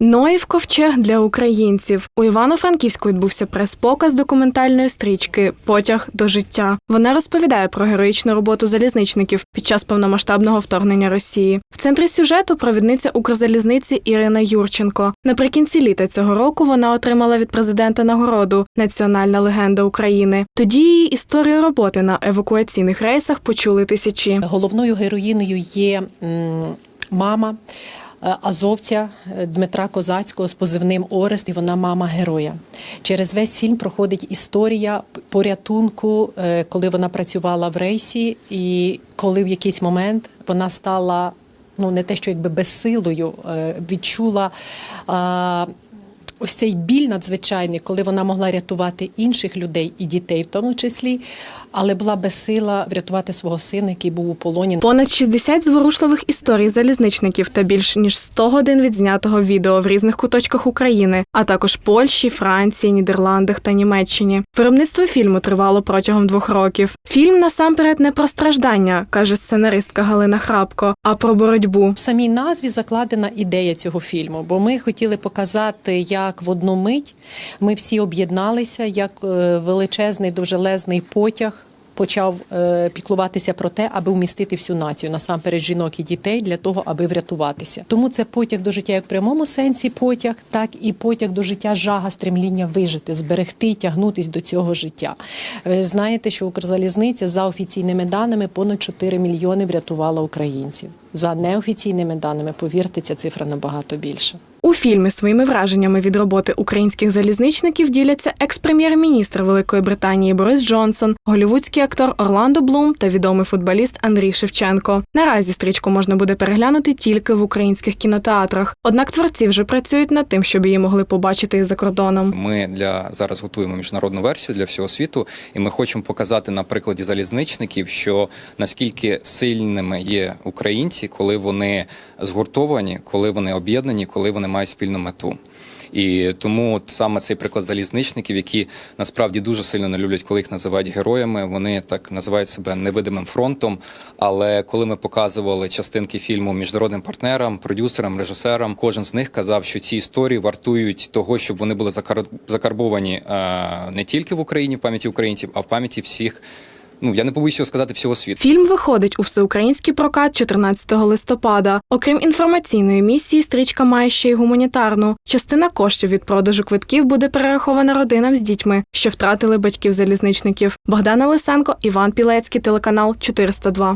Ноїв ковчег для українців. У Івано-Франківську відбувся прес-показ документальної стрічки Потяг до життя. Вона розповідає про героїчну роботу залізничників під час повномасштабного вторгнення Росії. В центрі сюжету провідниця Укрзалізниці Ірина Юрченко. Наприкінці літа цього року вона отримала від президента нагороду Національна легенда України. Тоді її історію роботи на евакуаційних рейсах почули тисячі. Головною героїною є мама азовця е, Дмитра Козацького з позивним Орест, і вона мама героя. Через весь фільм проходить історія порятунку, е, коли вона працювала в рейсі, і коли в якийсь момент вона стала ну не те, що якби безсилою, е, відчула. Ось цей біль надзвичайний, коли вона могла рятувати інших людей і дітей, в тому числі, але була безсила врятувати свого сина, який був у полоні. Понад 60 зворушливих історій залізничників та більш ніж 100 годин відзнятого відео в різних куточках України, а також Польщі, Франції, Нідерландах та Німеччині. Виробництво фільму тривало протягом двох років. Фільм насамперед не про страждання, каже сценаристка Галина Храпко, а про боротьбу. В самій назві закладена ідея цього фільму, бо ми хотіли показати, як в одну мить ми всі об'єдналися, як е, величезний довжелезний потяг. Почав е, піклуватися про те, аби вмістити всю націю, насамперед жінок і дітей для того, аби врятуватися. Тому це потяг до життя як в прямому сенсі потяг, так і потяг до життя, жага, стремління вижити, зберегти, тягнутись до цього життя. Ви знаєте, що Укрзалізниця за офіційними даними понад 4 мільйони врятувала українців. За неофіційними даними, повірте, ця цифра набагато більша. У фільмі своїми враженнями від роботи українських залізничників діляться екс-прем'єр-міністр Великої Британії Борис Джонсон, голівудський актор Орландо Блум та відомий футболіст Андрій Шевченко. Наразі стрічку можна буде переглянути тільки в українських кінотеатрах. Однак творці вже працюють над тим, щоб її могли побачити і за кордоном. Ми для зараз готуємо міжнародну версію для всього світу, і ми хочемо показати на прикладі залізничників, що наскільки сильними є українці, коли вони згуртовані, коли вони об'єднані, коли вони мають спільну мету. І тому от саме цей приклад залізничників, які насправді дуже сильно не люблять, коли їх називають героями. Вони так називають себе невидимим фронтом. Але коли ми показували частинки фільму міжнародним партнерам, продюсерам, режисерам, кожен з них казав, що ці історії вартують того, щоб вони були закар- закарбовані е, не тільки в Україні в пам'яті українців, а в пам'яті всіх. Ну я не побоюся сказати всього світу. Фільм виходить у всеукраїнський прокат 14 листопада. Окрім інформаційної місії, стрічка має ще й гуманітарну. Частина коштів від продажу квитків буде перерахована родинам з дітьми, що втратили батьків залізничників. Богдана Лисенко, Іван Пілецький, телеканал 402.